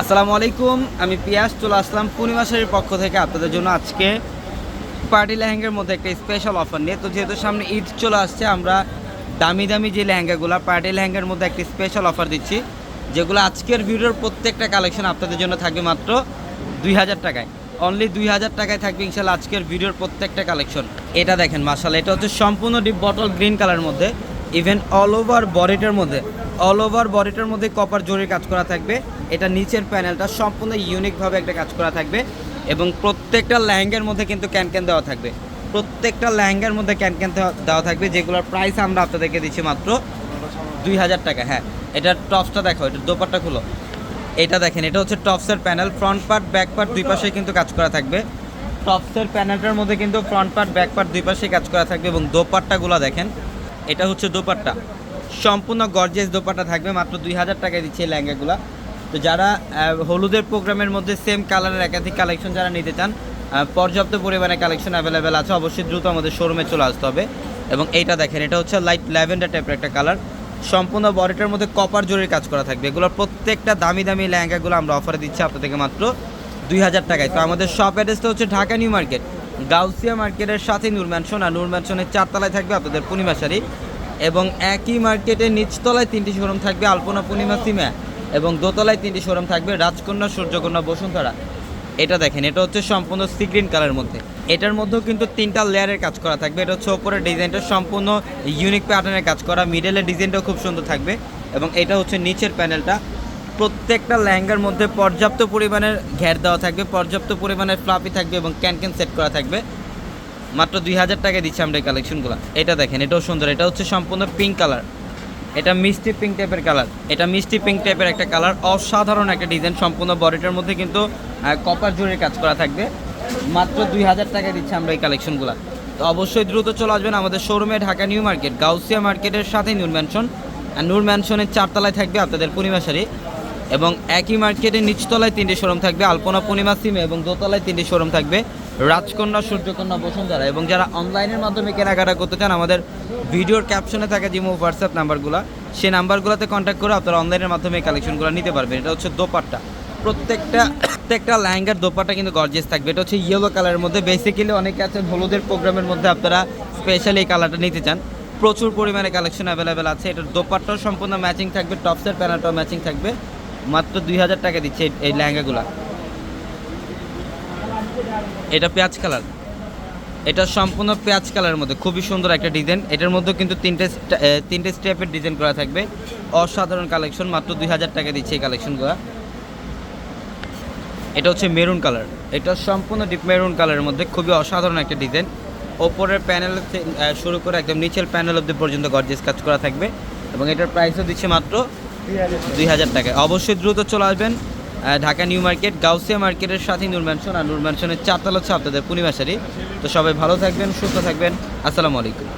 আসসালামু আলাইকুম, আমি পিয়াস, চলে আসলাম পূর্ণিমা শাড়ির পক্ষ থেকে আপনাদের জন্য আজকে পার্টি লেহেঙ্গার মধ্যে একটা স্পেশাল অফার নিয়ে। তো যেহেতু সামনে ঈদ চলে আসছে, আমরা দামি দামি যে লেহেঙ্গাগুলো, পার্টি লেহেঙ্গার মধ্যে একটি স্পেশাল অফার দিচ্ছি, যেগুলো আজকের ভিডিওর প্রত্যেকটা কালেকশন আপনাদের জন্য থাকবে মাত্র দুই হাজার টাকায়। অনলি দুই হাজার টাকায় থাকবে ইনশাল্লাহ আজকের ভিডিওর প্রত্যেকটা কালেকশন এটা দেখেন মার্শাল এটা হচ্ছে সম্পূর্ণ ডিপ বটল গ্রিন কালার মধ্যে ইভেন অল ওভার বডিটার মধ্যে। অল ওভার বডিটার মধ্যে কপার জরির কাজ করা থাকবে। এটা নিচের প্যানেলটা সম্পূর্ণ ইউনিকভাবে একটা কাজ করা থাকবে এবং প্রত্যেকটা লেহেঙ্গার মধ্যে কিন্তু ক্যান ক্যান দেওয়া থাকবে। প্রত্যেকটা লেহেঙ্গার মধ্যে ক্যান ক্যান দেওয়া থাকবে, যেগুলোর প্রাইস আমরা আপনাদেরকে দিচ্ছি মাত্র দুই হাজার টাকা। হ্যাঁ এটার টপসটা দেখো, এটার দোপারটা খুলো। এটা দেখেন, এটা হচ্ছে টপসের panel front part back part দুই পাশে কিন্তু কাজ করা থাকবে। টপসের প্যানেলটার মধ্যে কিন্তু ফ্রন্ট পার্ট ব্যাক পার্ট দুই পাশে কাজ করা থাকবে এবং দোপাট্টাগুলো দেখেন, এটা হচ্ছে দোপাট্টা। সম্পূর্ণ গর্জেস দোপাটা থাকবে, মাত্র দুই হাজার টাকায় দিচ্ছে এই লেহেঙ্গাগুলো। তো যারা হলুদের প্রোগ্রামের মধ্যে সেম কালারের একাধিক কালেকশন যারা নিতে চান পর্যাপ্ত পরিমাণে কালেকশন অ্যাভেলেবেল আছে, অবশ্যই দ্রুত আমাদের শোরুমে চলে আসতে হবে। এবং এইটা দেখেন, এটা হচ্ছে লাইট ল্যাভেন্ডার টাইপের একটা কালার সম্পূর্ণ বডিটার মধ্যে কপার জরির কাজ করা থাকবে। এগুলোর প্রত্যেকটা দামি দামি লেহেঙ্গাগুলো আমরা অফারে দিচ্ছি আপনাদেরকে মাত্র দুই হাজার টাকায়। তো আমাদের শপ অ্যাড্রেসটা হচ্ছে ঢাকা নিউ মার্কেট, গাউসিয়া মার্কেটের সাথে নূর ম্যানশন আর নূর ম্যানশনের চারতলায় থাকবে আপনাদের পূর্ণিমা শাড়ি। এবং একই মার্কেটের নিচতলায় তিনটি শোরুম থাকবে আলপনা পূর্ণিমা সিমা এবং দোতলায় তিনটি শোরুম থাকবে রাজকন্যা, সূর্যকন্যা, বসুন্ধরা। এটা দেখেন, এটা হচ্ছে সম্পূর্ণ সি গ্রিন কালারের মধ্যে। এটার মধ্যেও কিন্তু তিনটা লেয়ারের কাজ করা থাকবে। এটা হচ্ছে ওপরের ডিজাইনটা সম্পূর্ণ ইউনিক প্যাটার্নের কাজ করা। মিডলের ডিজাইনটাও খুব সুন্দর থাকবে এবং এটা হচ্ছে নিচের প্যানেলটা প্রত্যেকটা লেহেঙ্গার মধ্যে পর্যাপ্ত পরিমাণের ঘের দেওয়া থাকবে, পর্যাপ্ত পরিমাণের ফ্লাপি থাকবে এবং ক্যান ক্যান সেট করা থাকবে। মাত্র দুই হাজার টাকায় দিচ্ছি আমরা এই কালেকশনগুলো এটা দেখেন, এটাও সুন্দর। এটা হচ্ছে সম্পূর্ণ পিঙ্ক কালার এটা মিষ্টি পিঙ্ক টাইপের কালার এটা মিষ্টি পিঙ্ক টাইপের একটা কালার অসাধারণ একটা ডিজাইন সম্পূর্ণ বডিটার মধ্যে কিন্তু কপার জুড়ে কাজ করা থাকবে। মাত্র দুই হাজার টাকায় দিচ্ছি আমরা এই কালেকশনগুলো তো অবশ্যই দ্রুত চলে আসবেন আমাদের শোরুমে ঢাকা নিউ মার্কেট, গাউসিয়া মার্কেটের সাথে নূর ম্যানশন আর নূর ম্যানশনের চারতলায় থাকবে আপনাদের পূর্ণিমা শাড়ি। এবং একই মার্কেটের নিচতলায় তিনটি শোরুম থাকবে। আলপনা পূর্ণিমা সিমে এবং দোতলায় তিনটি শোরুম থাকবে। রাজকন্যা, সূর্যকন্যা, বসুন্ধরা এবং যারা অনলাইনের মাধ্যমে কেনাকাটা করতে চান, আমাদের ভিডিওর ক্যাপশনে থাকা যে হোয়াটসঅ্যাপ নাম্বারগুলো সেই নাম্বারগুলোতে কন্ট্যাক্ট করে আপনারা অনলাইনের মাধ্যমে কালেকশনগুলো নিতে পারবেন। এটা হচ্ছে দোপাট্টা। প্রত্যেকটা প্রত্যেকটা লেহেঙ্গার দোপাট্টা কিন্তু গর্জেস থাকবে। এটা হচ্ছে ইয়েলো কালারের মধ্যে। বেসিক্যালি অনেকে আছেন হলুদের প্রোগ্রামের মধ্যে আপনারা স্পেশালি এই কালারটা নিতে চান। প্রচুর পরিমাণে কালেকশন অ্যাভেলেবেল আছে। এটার দোপাট্টাও সম্পূর্ণ ম্যাচিং থাকবে। টপসের প্যানেলটাও ম্যাচিং থাকবে। মাত্র দুই হাজার টাকা দিচ্ছে এই লেহেঙ্গাগুলো। এটা পেঁয়াজ কালার। এটা সম্পূর্ণ পেঁয়াজ কালারের মধ্যে খুবই সুন্দর একটা ডিজাইন। এটার মধ্যে কিন্তু তিনটে তিনটে স্টেপের ডিজাইন করা থাকবে। অসাধারণ কালেকশন মাত্র দুই হাজার টাকা দিচ্ছে এই কালেকশনগুলো। এটা হচ্ছে মেরুন কালার। এটা সম্পূর্ণ ডিপ মেরুন কালারের মধ্যে খুবই অসাধারণ একটা ডিজাইন। ওপরের প্যানেল শুরু করে একদম নিচের প্যানেল অব্দি পর্যন্ত গর্জেস কাজ করা থাকবে। এবং এটার প্রাইসও দিচ্ছে মাত্র দুই হাজার টাকায়। অবশ্যই দ্রুত চলে আসবেন। ঢাকা নিউ মার্কেট, গাউসিয়া মার্কেটের সাথে নূর ম্যানশন আর নূর ম্যানশনের চারতলা হচ্ছে আপনাদের পূর্ণিমাশারি তো সবাই ভালো থাকবেন, সুস্থ থাকবেন। আসসালামু আলাইকুম।